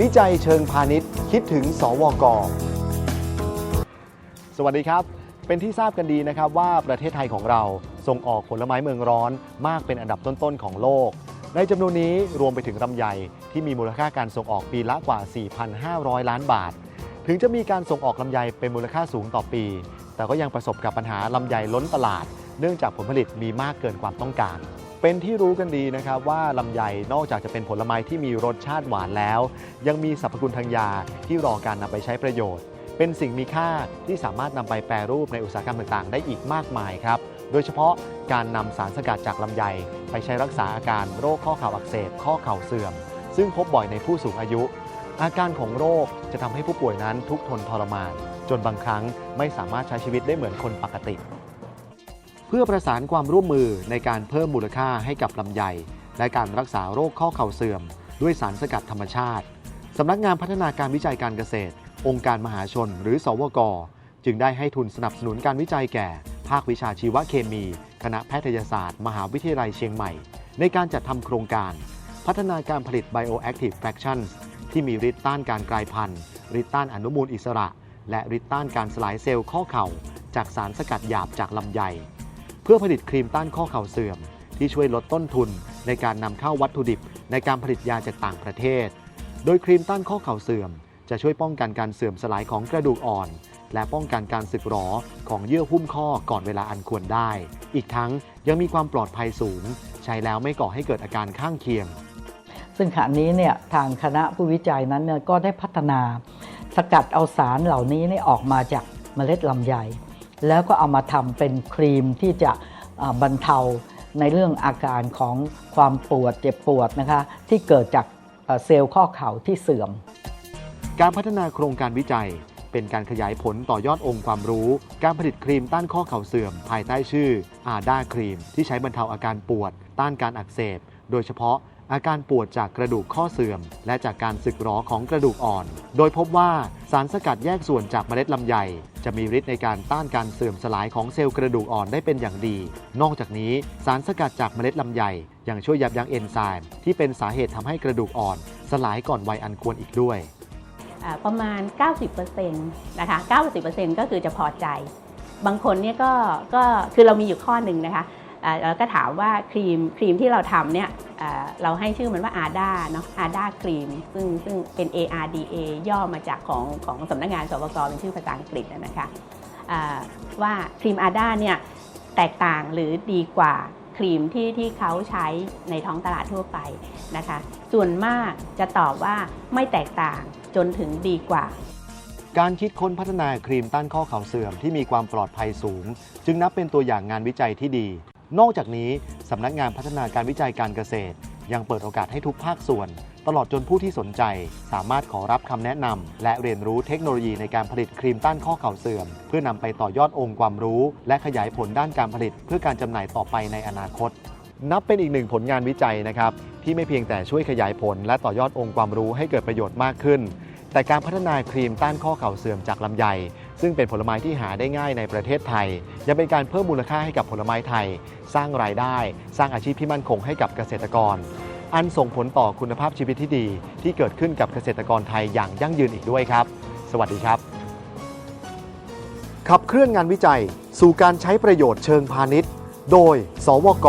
วิจัยเชิงพาณิชย์ คิดถึง สวก สวัสดีครับ เป็นที่ทราบกันดีนะครับว่าประเทศไทยของเราส่งออกผลไม้เมืองร้อนมากเป็นอันดับต้นๆของโลก ในจำนวนนี้รวมไปถึงลำไยที่มีมูลค่าการส่งออกปีละกว่า 4,500 ล้านบาท ถึงจะมีการส่งออกลำไยเป็นมูลค่าสูงต่อปี แต่ก็ยังประสบกับปัญหาลำไยล้นตลาด เนื่องจากผลผลิตมีมากเกินความต้องการ เป็นที่รู้กันดีนะครับว่าลำไยนอกจากจะเป็นผลไม้ที่มีรสชาติหวานแล้ว ยังมีสรรพคุณทางยาที่รอการนำไปใช้ประโยชน์ เป็นสิ่งมีค่าที่สามารถนำไปแปรรูปในอุตสาหกรรมต่างๆ ได้อีกมากมายครับ โดยเฉพาะการนำสารสกัดจากลำไย ไปใช้รักษาอาการโรคข้อเข่าอักเสบ ข้อเข่าเสื่อม ซึ่งพบบ่อยในผู้สูงอายุ อาการของโรคจะทำให้ผู้ป่วยนั้นทุกทนทรมาน จนบางครั้งไม่สามารถใช้ชีวิตได้เหมือนคนปกติ เพื่อประสานความร่วมมือในการเพิ่มมูลค่าให้กับลำไย และการรักษาโรคข้อเข่าเสื่อม ด้วยสารสกัดธรรมชาติสำนักงานพัฒนาการวิจัยการเกษตร องค์การมหาชน หรือสวก จึงได้ให้ทุนสนับสนุนการวิจัยแก่ ภาควิชาชีวเคมี คณะแพทยศาสตร์ มหาวิทยาลัยเชียงใหม่ ในการจัดทำโครงการ พัฒนาการผลิต bioactive fractions ที่มีฤทธิ์ต้านการกลายพันธุ์ฤทธิ์ต้านอนุมูลอิสระ และฤทธิ์ต้านการสลายเซลล์ข้อเข่า จากสารสกัดหยาบจากลำไย เพื่อผลิตครีมต้านข้อเข่าเสื่อม ที่ช่วยลดต้นทุนในการนำเข้าวัตถุดิบในการผลิตยาจากต่างประเทศ โดยครีมต้านข้อเข่าเสื่อม จะช่วยป้องกันการเสื่อมสลายของกระดูกอ่อน และป้องกันการสึกหรอของเยื่อหุ้มข้อก่อนเวลาอันควรได้ อีกทั้งยังมีความปลอดภัยสูง ใช้แล้วไม่ก่อให้เกิดอาการข้างเคียง ซึ่งขณะนี้เนี่ยทางคณะผู้วิจัยนั้นเนี่ยก็ได้พัฒนา สกัดเอาสารเหล่านี้เนี่ยออกมาจากเมล็ดลำไย แล้วก็เอามาทำเป็นครีมที่จะบรรเทาในเรื่องอาการของความปวดเจ็บปวดนะคะที่เกิดจากเซลล์ข้อเข่าที่เสื่อม การพัฒนาโครงการวิจัย เป็นการขยายผลต่อยอดองค์ความรู้ การผลิตครีมต้านข้อเข่าเสื่อม ภายใต้ชื่ออาด้าครีม ที่ใช้บรรเทาอาการปวด ต้านการอักเสบ โดยเฉพาะ อาการปวดจากกระดูกข้อเสื่อม และจากการสึกหรอของกระดูกอ่อน โดยพบว่าสารสกัดแยกส่วนจากเมล็ดลำไย จะมีฤทธิ์ในการต้านการเสื่อมสลายของเซลล์กระดูกอ่อนได้เป็นอย่างดี นอกจากนี้สารสกัดจากเมล็ดลำไยยังช่วยยับยั้งเอนไซม์ที่เป็นสาเหตุทำให้กระดูกอ่อน สลายก่อนวัยอันควรอีกด้วย ประมาณ 90%นะคะ90%ก็คือจะพอใจ บางคนเนี่ยก็ก็คือเรามีอยู่ข้อหนึ่งนะคะ เราก็ถามว่าครีมครีมที่เราทำเนี่ยเราให้ชื่อมันว่าอาด้าเนาะอาด้าครีมซึ่งซึ่งเป็น ARDA ย่อมาจากของของสำนักงานสวกเป็นชื่อภาษาอังกฤษนะคะว่าครีมอาด้าเนี่ยแตกต่างหรือดีกว่าครีมที่ที่เขาใช้ในท้องตลาดทั่วไปนะคะ ส่วนมากจะตอบว่าไม่แตกต่างจนถึงดีกว่า การคิดค้นพัฒนาครีมต้านข้อเข่าเสื่อมที่มีความปลอดภัยสูง จึงนับเป็นตัวอย่างงานวิจัยที่ดี นอกจากนี้สำนักงานพัฒนาการวิจัยการเกษตร ยังเปิดโอกาสให้ทุกภาคส่วน ตลอดจนผู้ที่สนใจ สามารถขอรับคำแนะนำและเรียนรู้เทคโนโลยีในการผลิตครีมต้านข้อเข่าเสื่อม เพื่อนำไปต่อยอดองค์ความรู้ และขยายผลด้านการผลิต เพื่อการจำหน่ายต่อไปในอนาคต นับเป็นอีกหนึ่งผลงานวิจัยนะครับที่ไม่เพียงแต่ช่วยขยายผล และต่อยอดองค์ความรู้ให้เกิดประโยชน์มากขึ้น แต่การพัฒนาครีมต้านข้อเข่าเสื่อมจากลำไย ซึ่งเป็นผลไม้ที่หาได้ง่ายในประเทศไทย ยังเป็นการเพิ่มมูลค่าให้กับผลไม้ไทย สร้างรายได้ สร้างอาชีพที่มั่นคงให้กับเกษตรกร อันส่งผลต่อคุณภาพชีวิตที่ดี ที่เกิดขึ้นกับเกษตรกรไทยอย่างยั่งยืนอีกด้วยครับ สวัสดีครับ ขับเคลื่อนงานวิจัย สู่การใช้ประโยชน์เชิงพาณิชย์ โดย สวก